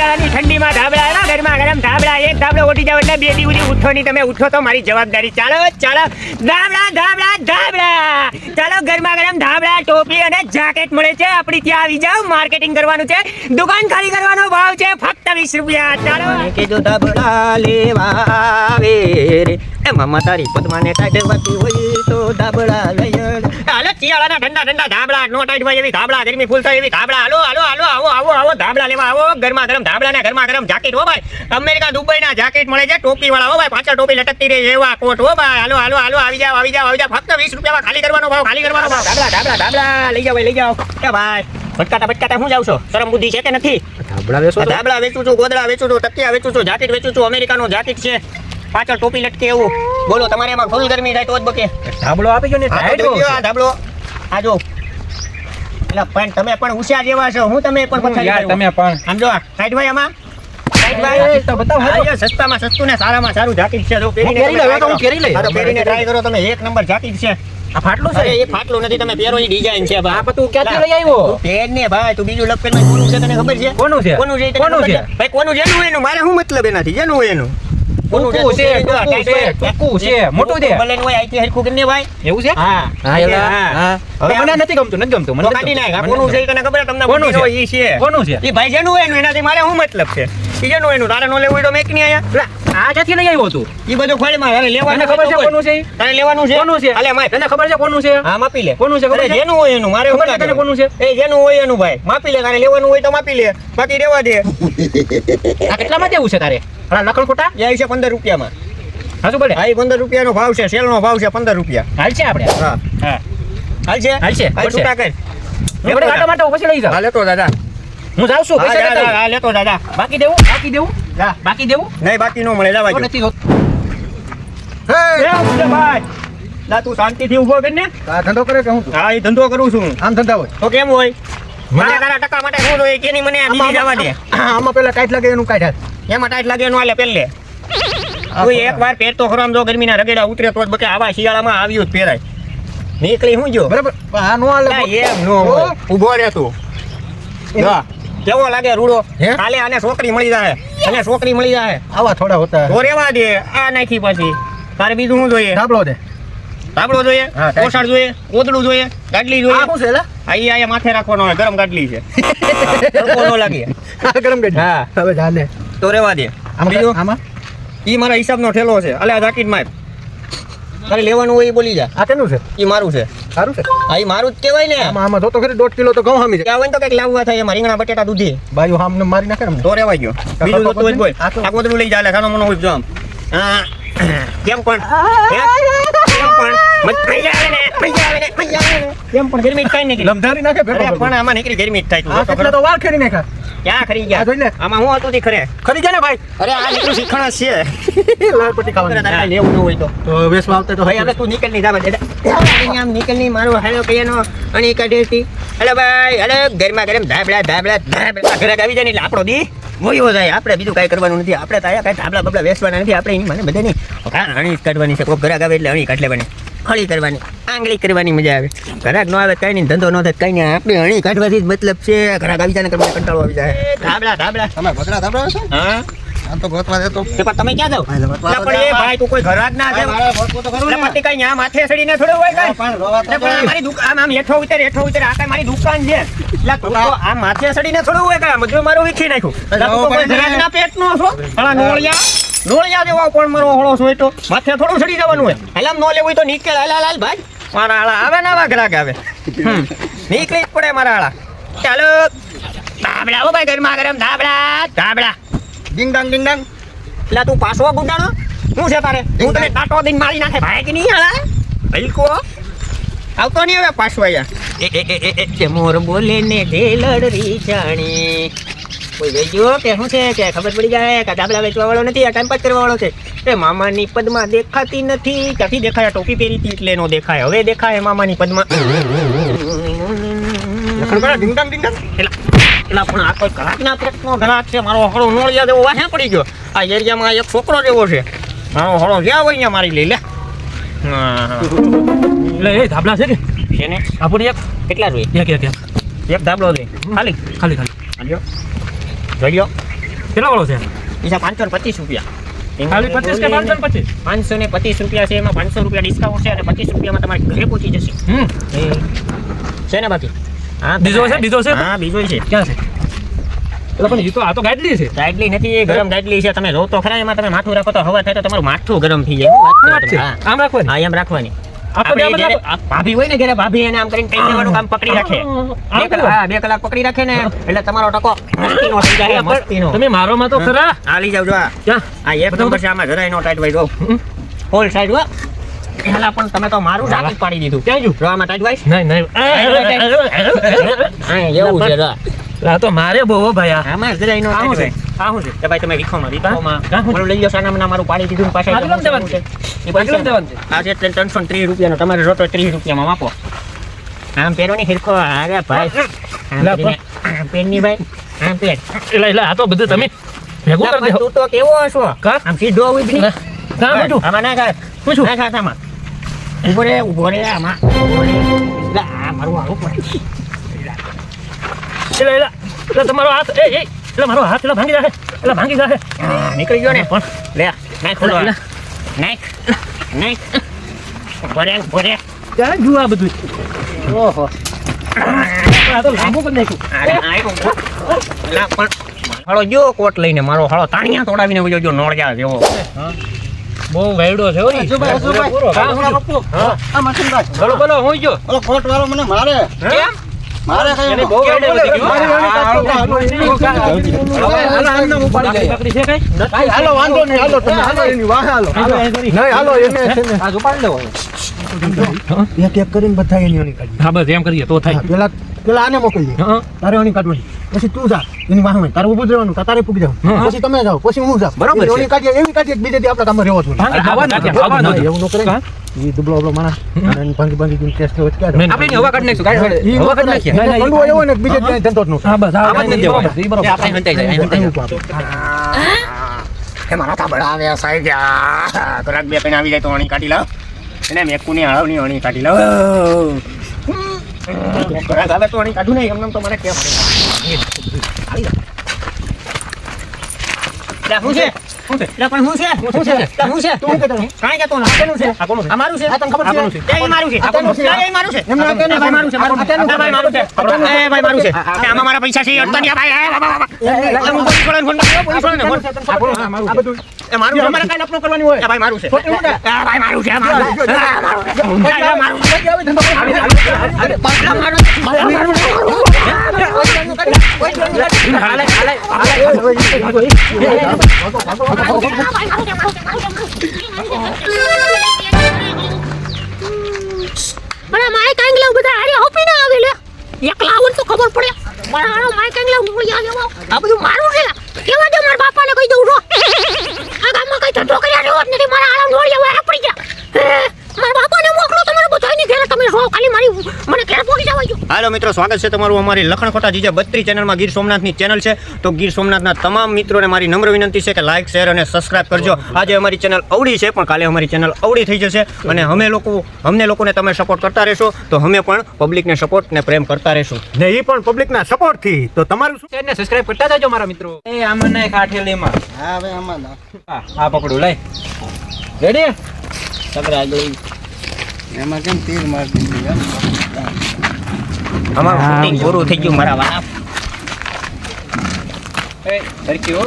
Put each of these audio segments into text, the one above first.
શિયાળાની ઠંડીમાં ધાબળા, એના ગરમા ગરમ ધાબળા, એક ધાબળો ઉઠી જાવ એટલે બે દી ઉઠો નહીં, તમે ઉઠો તો મારી જવાબદારી. ચાલો ચાલો, ધાબળા ધાબળા ધાબળા. ચાલો ગરમા ગરમ ધાબળા, ટોપી અને જાકેટ મળે છે. આપણી ત્યાં આવી જાવ માર્કેટિંગ કરવાનું છે. દુકાન ખાલી કરવાનો ભાવ છે ફક્ત વીસ રૂપિયા. ચાલો. કીધું ધાબળા લેવા આવે રે એમાં તારી પદ્માને ટાઈટ વાગી હોય તો ધાબળા લયણ. હાલો શિયાળાના ઠંડા ઠંડા ધાબળા નો ટાઈટ હોય એવી ધાબળા ગરમી ફૂલ થાય એવી ધાબળા. હાલો હાલો હાલો આવો આવો આવો ધાબળા લેવા આવો. ગરમા ગરમ ધાબળા ને ગરમા ગરમ જાકેટ હો ભાઈ. અમેરિકા દુબઈ ના જાકેટ મળે છે ટોપી વાળા હો ભાઈ. પાછળ ટોપી લટકતી રહે એવા કોટ હો ભાઈ. હાલો હાલો હાલો આવી જાવ આવી જાવ આવી જાવ ફક્ત વીસ રૂપિયામાં ખાલી કરવાનો ભાવ ખાલી કરવાનો ભાવ. ધાબળા ધાબળા ધાબળા. લઈ જાવ ભાઈ, લઈ જાવ કે ભાઈ ભટકાતા ભટકાતા હું જાવ છો? શરમ બુદ્ધિ છે કે નથી? ધાબળા વેસો ધાબળા વેચું છું ગોદડા વેચું છું તકિયા વેચું છું જાકેટ વેચું છું. અમેરિકાનો જાકેટ છે. પાછળ ટોપી લટકે એવું. બોલો તમારે એમાં ફૂલ ગરમી થાય તો જ બકે. ધાબળો આપી ને આ ધાબળો? આ જો. એટલે પણ તમે પણ હોશિયાર જેવા છો હું તમે પણ યાર તમે પણ. સમજો સાઈડ ભાઈ આમાં. સાઈડ ભાઈ. તો બતાવો, આ સસ્તામાં સસ્તું ને સારામાં સારું જાકીટ છે. જો પહેરીને પહેરી તમે લઉં, try તો હું પહેરી લઈશ. હા, પહેરીને ટ્રાય કરો તમે એક નંબર જાકીટ છે. આ ફાટલું છે? એ ફાટલું નથી તમે પહેરો ડિઝાઇન છે આ પણ ક્યાંથી લઈ આવ્યો? તું પહેર ને ભાઈ તું બીજું લપેટમાં કોનું છે તને ખબર છે? કોનું છે? કોનું છે કોનું છે? છે? ભાઈ કોનું જેનું એનું મારે શું મતલબ એનાથી? જેનું એનું? કોનું ટૂંકું છે, ટૂંકું છે, ટૂંકું છે, મોટું છે. ભલે હોય અહીંથી હરખું કરીને ભાઈ એવું છે? હા. હા એલા હવે હવે મને નથી ગમતું નથી ગમતું મને કાઢી નાખ આ કોનું છે તને ખબર તમને કોનું છે? ઈ છે. કોનું છે? ઈ ભાઈ જેનું એનું? એનાથી મારે શું મતલબ છે? ઈ જેનું એનું? તારે નો લેવું હોય તો મેક નહીં આયા? આ ક્યાંથી લઈ આવ્યો તું ઈ બધું ખોળમાં તારે લેવાનું ખબર છે કોનું છે લેવાનું કોનું તને ખબર છે કોનું છે? હા માપી લે. કોનું છે ખબર છે? જેનું હોય એનું મારે ખબર છે તને? કોનું છે? એ જેનું હોય એનું ભાઈ. માપી લે તારે લેવાનું હોય તો માપી લે. બાકી રેવા દે. આ કેટલામાં દેવું છે તારે? અલા લખણ ખોટા? એ છે પંદર રૂપિયામાં. હાચું બોલે? હા એ પંદર રૂપિયાનો ભાવ છે સેલ નો ભાવ છે પંદર રૂપિયા. હાલ છે આપણે? હા. હા. હાલ છે? હાલ છે, હાલ. છૂટા કર. એવડે કાટો માટો પછી લઈ જાવ હા લેતો દાદા હું જાઉં છું પૈસા લેતા. હા, લેતો દાદા બાકી દેવું? બાકી દેવું? જા. બાકી દેવું? નહીં બાકી નો મળે જવા તો નથી હે! ભાઈ. ના તું શાંતિથી ઊભો કરીને આ ધંધો કરે કે હું હા એ ધંધો કરું છું આમ ધંધા હોય? તો કેમ હોય? મને તારા ટકા માટે શું જોઈએ કેની મને આ બીજી જવા દે. આમાં પેલા કાઈટ લાગે એનું કાઢ્યા એમાં ટાઈટ લાગે નો આલે પહેલે. તું એક વાર પહેરતો ખરો આમ જો ગરમીના રગેડા ઉતરે તો બકે આવા શિયાળામાં આવ્યું જ પહેરાય. નીકળી હું જો. બરાબર. આ નો આલે એમ નો હોય. ઊભો રહે તું. કેવો લાગે રૂડો? કાલે આને છોકરી મળી જાય અને છોકરી મળી જાય આવા થોડા હોતા. તો રેવા દે. આ નાખી પછી. તારે બીજું શું જોઈએ? ધાબળો દે. ધાબળો જોઈએ? કોસાળ જોઈએ? કોદડું જોઈએ? ગાડલી આ જોઈએ શું છે લા આઈ આયા માથે રાખવાનો હોય. ગરમ ગાડલી છે. તડકો ન લાગે. ગરમ ગાડલી. હા. હવે જાને તો રેવા દે. આમાં બીજું? આમાં? ઈ મારા હિસાબનો ઠેલો છે. અલે આ જાકીટમાં તારે લેવાનું હોય એ બોલી જા. આ કેનું છે? ઈ મારું છે. સારું છે? હા ઈ મારું જ કહેવાય ને. આમાં આમાં જોતો ખરી દોઢ કિલો તો ઘઉં હામી છે ને તો કંઈક લાવવા થાય એમાં રીંગણા બટેટા દૂધી. બાયું હામને મારી નાખે ને તો રેવાય ગયો બીજું જોતું હોય બોલ. આ તો- લઈ જા લે ખાનો મનો હોય જો આમ. કેમ પણ? કેમ પણ? મજા આવે ને મજા આવે ને મજા આવે ને. કેમ પણ? ગરમી જ થાય ને લમધારી નાખે. પણ આમાં નીકળી ગરમી થાય તું. તો વાર ખેરી. નાખ્યા. ક્યાં ખરી ગયા? જોઈ લે. આમાં હું હતું તી ખરે ખરી ગયા ને ભાઈ? અરે આ નીકળું શીખણ છે લાલ પટ્ટી તારે ખાવાની લેવું ન હોય તો. તો વેસમાં આવતા તો ભાઈ હવે તું નીકળ નહીં જાવા દે આમ નીકળ નહીં મારો હેલો કહીનો અણી કાઢેતી હેલો ભાઈ હેલો ઘરમાં ગરમ ધાબડા ધાબડા ધાબડા ઘરે આવી જાય ને એટલે આપણો દી મોયો જાય. આપણે બીજું કાંઈ કરવાનું નથી. આપણે તો આયા કાંઈ ધાબડા બબડા વેસવાના નથી. આપણે એની મને બધાની અણી કાઢવાની છે. કોઈ ઘરે આવે એટલે અણી કાઢ લેવાની. હળી કરવાની આંગળી કરવાની મજા આવે. ઘરાક ન આવે કઈ નહીં ધંધો ન થાય કઈ નહીં. આપણે અણી કાઢવાથી જ મતલબ છે ઘરાક આવી જાય ને કરવાનો કંટાળો આવી જાય. ધાબળા ધાબળા. તમે ગોતરા ધાબળા છો? હા? આમ તો ગોતવા દે તે. પણ તમે ક્યાં જાવ પણ એ ભાઈ તું કોઈ ઘરાક ના છે ને. કાંઈ માથે સડીને થોડું હોય કાંઈ? પણ મારી દુકાન આમ હેઠો ઉતર હેઠો ઉતર. આ કાંઈ મારી દુકાન છે. એટલે તું તો આ માથે સડીને થોડું હોય કાંઈ? મારું વીખી નાખ્યું. છો? નોળિયા? નોળિયા જેવો કોણ મારો હળો એ તો માથે થોડું સડી જવાનું હોય. હેલામ ન લેવું હોય તો નીકળ. હાલ હાલ ભાઈ. મારા આળા આવે ને આવા ગ્રાહક આવે. નીકળી જ પડે મારા આળા ચાલો. ધાબડા હો ભાઈ ગરમા ગરમ ધાબડા ધાબડા ડિંગ ડાંગ ડિંગ ડાંગ. એટલે તું પાછો ગુંડાણો. શું છે તારે? હું તને ટાટો દિન મારી નાખે. ભાઈ કે નહીં હાલા ભઈકો આવતો નહીં હવે પાછો અહીંયા. એ એ એ એ એ મોર બોલે ને ઢેલડ રીછાણી કોઈ વેચ્યો કે શું છે કે ખબર પડી જાય કે ડાબલા વેચવા વાળો નથી આ ટાઈમ પાસ કરવા વાળો છે. એ મામાની પદમાં દેખાતી નથી. ક્યાંથી દેખાય? ટોપી પહેરી હતી એટલે નો દેખાય. હવે દેખાય મામાની પદમાં. એલા પણ આ કોઈ ઘરાકના પેટનો ઘરાક છે. મારો હળો નોળિયા જેવો વાહે પડી ગયો. આ એરિયામાં એક છોકરો જેવો છે. મારો હળો જ્યાં હોય ત્યાં મારી લઈ લે. એટલે એ ધાબલા છે કે આપણ એક. કેટલા જોઈએ? એક એક એક. એક દે. ખાલી. ખાલી ખાલી. આલ્યો જોઈ કેટલા વાળો છે? બીજા પાંચસો ને પચીસ રૂપિયા. ખાલી પચીસ કે પાંચસો ને પચીસ? પાંચસો ને પચીસ રૂપિયા છે એમાં પાંચસો રૂપિયા ડિસ્કાઉન્ટ છે અને પચીસ રૂપિયામાં તમારે ઘરે પહોંચી જશે. છે ને બાકી? હા બીજો છે બીજો છે? હા બીજો છે. ક્યાં છે? એટલે પણ એ તો આ તો ગાઈડલી છે. ગાઈડલી નથી એ ગરમ ગાડલી છે. તમે જો તો ખરા એમાં તમે માથું રાખો તો હવા થાય તો તમારું માથું ગરમ થઈ જાય. આમ રાખવાની? હા એમ રાખવાની. દી ભાભી હોય ને ઘરે ભાભી એને આમ કરીને ટાઈમ લેવાનું કામ પકડી રાખે હા બે કલાક પકડી રાખે ને એટલે તમારો ટકો મસ્તીનો થઈ જાય મસ્તીનો તમે મારો માં તો ખરા આ લઈ જાવ જો આ એક નંબર છે આમાં જરાય નો ટાઈટ વાઈ જો હોલ સાઈડ હો પેલા પણ તમે તો મારું ઝાકી પાડી દીધું ક્યાં જો આમાં ટાઈટ વાઈસ નહીં નહીં એવું છે જો આ તો મારે હો ભાઈ આ. આમાં જરાય નો આવું છે? આવું છે. ભાઈ તમે વિખોમાં વિખોમાં માં બોલો લઈ જાઓ સાના મારું પાડી દીધું પાછા કેટલામાં દેવાનું છે? એ કેટલામાં દેવાનું છે? આ છે ત્રણસો ત્રીસ રૂપિયાનો. તમારે રોટો ત્રીસ રૂપિયામાં માપો. આમ પેરો ની હિરખો અરે ભાઈ. લા, આમ ભાઈ આમ પહેર એટલે એટલે આ તો બધું તમે ભેગું કરી દેજો તું તો કેવો હશો? કા? આમ સીધો આવી ના, કા બધું? આમાં ના કા શું છું? ના ખાતામાં ઊભો રે ઊભો રે આમાં. ઊભો રે. લા, મારું આવું પડે એટલે એટલે એટલે તમારો હાથ એ એ એટલે મારો હાથ એટલે ભાંગી જશે એટલે ભાંગી જશે. નીકળી ગયો ને. પણ લે નાખ ખોલો નાખ નાખ. ભરે રે ક્યાં જુઓ આ બધું? ઓહો. આ તો લાંબુ કરી નાખ્યું. અરે પણ હળો જો કોટ લઈને મારો હળો તાણિયા તોડાવીને વયો જો નોળિયા જેવો. બહુ વાયડો છે ઓય ઈ. હજુભાઈ, હજુભાઈ. પૂરો, કાં હમણાં પૂરો. પપ્પુ. આ મશીનભાઈ. બોલો બોલો હું જો ઓલો કોટ વાળો મને મારે. કેમ? મારે કઈ એને બહુ વાયડો વધી ગયો. મારી વાળી કાઢતો તો હાલો, એની કાઢતો. હવે હાલો, આમને ઉપાડી બાકી લઈએ. બાકડી છે કઈ હાલો વાંધો નહીં હાલો તમે હાલો એની વાહે હાલો નહીં હાલો એને આ ઉપાડી લેવો એક એક કરીને બધા એની ઓની કાઢીએ હા બસ એમ કરીએ તો થાય પેલા પેલા આને મોકલીએ હા તારે ઓની કાઢવાની પછી તું જા એની વાહે તારે ઊભું રહેવાનું તારે પૂગી જાવ પછી તમે જાઓ પછી હું જાવ બરોબર ઓની કાઢીએ એવી કાઢીએ કે બીજે દી આપણે કામમાં રહેવો જોઈએ ભાંગી આવવાનું નથી, આવવાનું નથી. એવું ન કરે એ દુબળો અબળો માણસ અને એને ભાંગી ભાંગી કરીને ટેસ્ટ લેવો જાવ? નહીં. હવા કાઢી નાખીશું ગાડી ઈ હવા કાઢી. નાખીએ. એને કંડવો એવો ને બીજે ક્યાંય ધંધો જ ન. હા બસ આવા જ નથી. બરોબર, ઈ બરોબર. આપણે હંતાઈ જાય હંતાઈ જાય મારા તાબડા આવ્યા સાહેબ કરાક બે કઈ આવી જાય તો અણી કાઢી લાવ એને મેકુની હળવની અણી કાઢી લાવ કરાક આવે તો અણી કાઢું નહીં એમને તો મારે કેમ આવી જા. શું છે શું છે લે, પણ શું છે શું છે લે, શું છે તું શું કહેતો? કાંઈ કહેતો નથી. છે આ કોનું છે? આ મારું છે આ તને ખબર છે? આ કોનું છે? એ મારું છે આ કોનું છે? એ મારું છે એમને આ ભાઈ મારું છે મારું છે. આ કોનું એ ભાઈ મારું છે એ ભાઈ મારું છે આમાં મારા પૈસા છે અડતા નહીં, આ ભાઈ એ બાબા, બાબા. હું પોલીસ વાળાને ફોન કર્યો, પોલીસ વાળાને આ કોનું છે? આ બધું એ મારું અમારે કાંઈ લપનું કરવાની હોય ભાઈ મારું છે ખોટી ભાઈ મારું છે, મારું મારું મારું છે. આવે ધંધો કરવાનો. અરે, બાપલા મારું મારું છે. હાલે, હાલે, હાલે. મારા માય કાંગલા બધા હારે હોપીને આવે લે તો ખબર પડે. મારા માય કાંગલા આવે આ બધું મારું છે. કેવા દે મારા બાપાને કહી દઉં છો આ ગામમાં કઈ ધંધો કર્યા જેવો જ નથી મારા હારા નોળિયા વાળા પડી ગયા હે, મારા બાપાને મોકલો તમારે બધાની ઘરે તમે રહો ખાલી મારી મને ઘરે પહોંચી જવા જો હાલો મિત્રો સ્વાગત છે તમારું અમારી લખણખોટા જીજા બત્રી ચેનલમાં. ગીર સોમનાથની ચેનલ છે. તો ગીર સોમનાથના તમામ મિત્રોને મારી નમ્ર વિનંતી છે કે લાઇક શેર અને સબસ્ક્રાઇબ કરજો. આજે અમારી ચેનલ અવડી છે પણ કાલે અમારી ચેનલ અવડી થઈ જશે. અને અમે લોકો અમને લોકોને તમે સપોર્ટ કરતા રહેશો તો અમે પણ પબ્લિકને સપોર્ટ ને પ્રેમ કરતા રહેશું. ને એ પણ પબ્લિકના સપોર્ટથી તો તમારું શું? ને સબસ્ક્રાઇબ કરતા જજો મારા મિત્રો. એ આમાં નાખ આ હા હવે આમાં આ પકડું લઈ. રેડી એમાં કેમ તીર મારતી દીધી અમારું શૂટિંગ પૂરું થઈ ગયું મારા વાલા. એ સરખી હો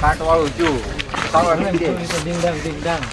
કાટ વાળું જો ડિંગ ડાંગ ડિંગ ડાંગ.